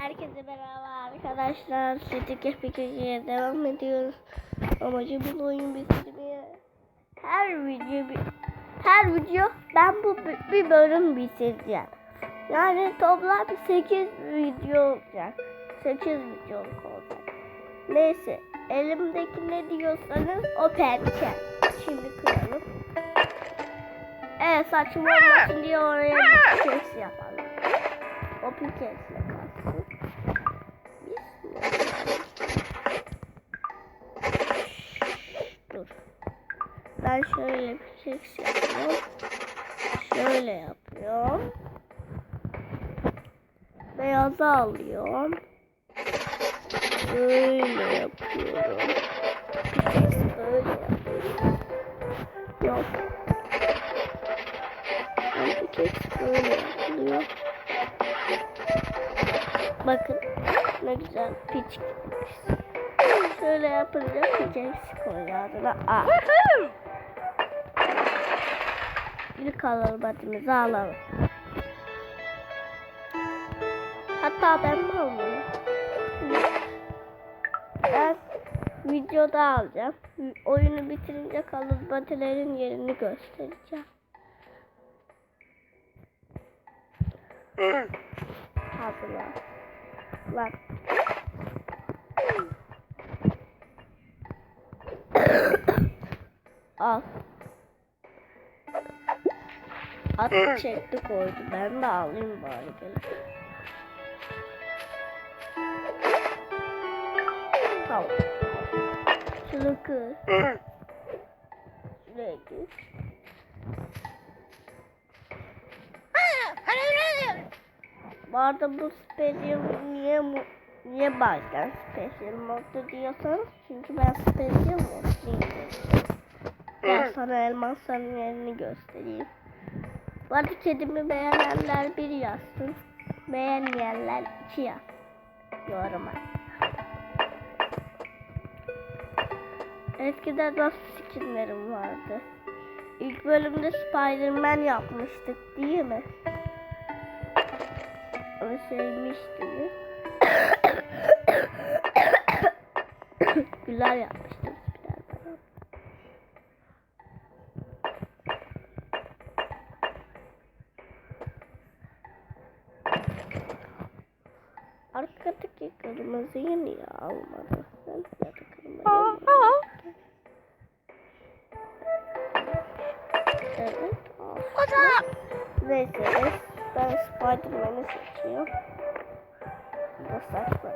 Herkese merhaba arkadaşlar. Sütü Kepik'e devam ediyoruz. Amacımız oyun bitirmeye. Her video bir, her video ben bu bir- bir bölüm bitireceğim. Yani toplam 8 video olacak. 8 videoluk olacak. Neyse elimdeki ne diyorsanız o pençe. Şimdi kıralım. Evet saçma olmasın diye oraya bir kes yapalım. O pikesle kalsın. Ben şöyle bir keks yapıyorum. Şöyle yapıyorum. Beyazı alıyorum. Böyle yapıyorum. Keks böyle yapıyorum. Yok. Ben keks böyle yapılıyor. Bakın ne güzel piç. Şöyle yapınca piç koyuyor adına A. İlk alalım adımızı alalım. Hatta ben mi alayım? Ben videoda alacağım. Oyunu bitirince kalıp batilerin yerini göstereceğim. Hazırla. Lan. At çekti koydu. Ben de alayım bari gel. Tamam. Şunu kır. Şuraya gir. Bu arada bu special niye niye bazen special modda diyorsanız çünkü ben special mod değilim. Ben sana elmasların yerini göstereyim. Bu kedimi beğenenler bir yazsın. Beğenmeyenler iki yaz. Yoruma. Eskiden nasıl skinlerim vardı. İlk bölümde Spider-Man yapmıştık değil mi? O sevmiştiniz. Güler yapmıştım Arkadaki kırmızıyı niye almadın? sen? Ya da kırmızıyı mı? Evet. al. Neyse ben Spiderman'i seçiyorum. Bu saçma.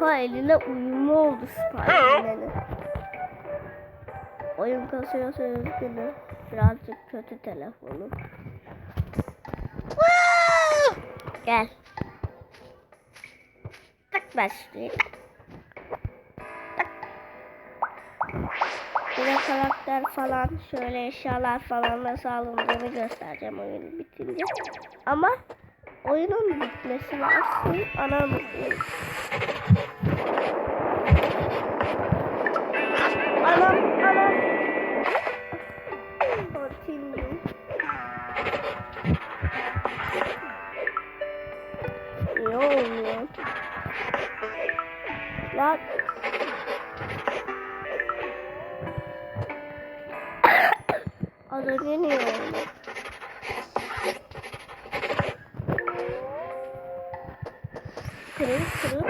Oha eline uyumlu oldu Spiderman'in. Oyun kasıyorsa üzgünüm. Birazcık kötü telefonum. Gel. Tak başlayayım. Bir de karakter falan şöyle eşyalar falan nasıl alındığını göstereceğim oyunu bitince. Ama oyunun bitmesi lazım. Anam Oldu? Kırıl kırıl.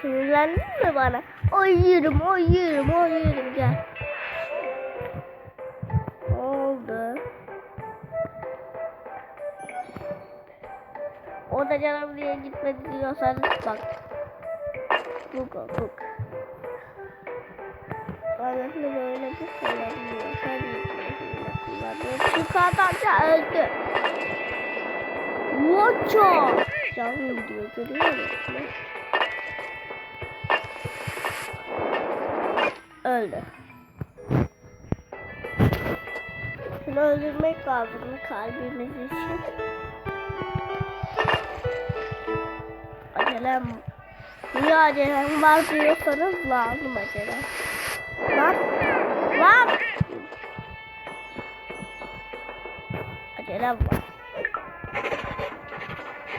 Sinirlendin mi bana? Oy yerim, oy O da diye gitmedi diyorsanız bak. O buk. Anasını böyle bir kullanmıyor. Sen kullanmıyor. Çıkartanca öldü. Watcha. Canlı gidiyor görüyor musun? Öldü. Şunu öldürmek lazım kalbimiz için. Acelem Niye acelem var diyorsanız lazım acele. Lan. Lan. Acelem var.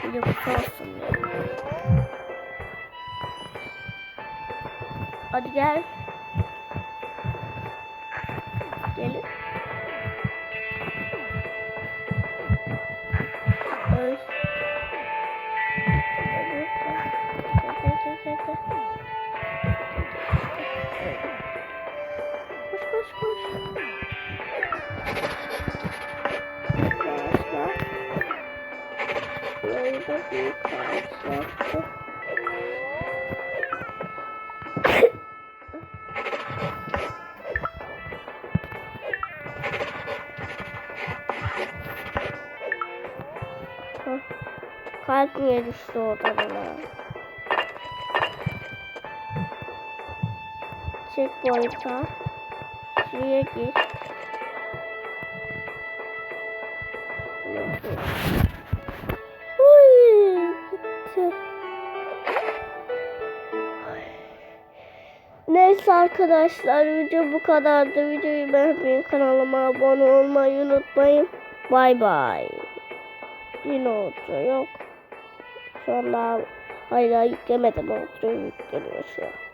Bir de ya. Hadi gel. Gelin. Bir karşılattı. Hah. Kalp niye düştü oradan ona? Checkpoint'a. Şuraya gir. Uy, Neyse arkadaşlar video bu kadardı. Videoyu beğenmeyi kanalıma abone olmayı unutmayın. Bay bay. Yine outro yok. Şu anda hala yüklemedim outro yükleniyor şu an.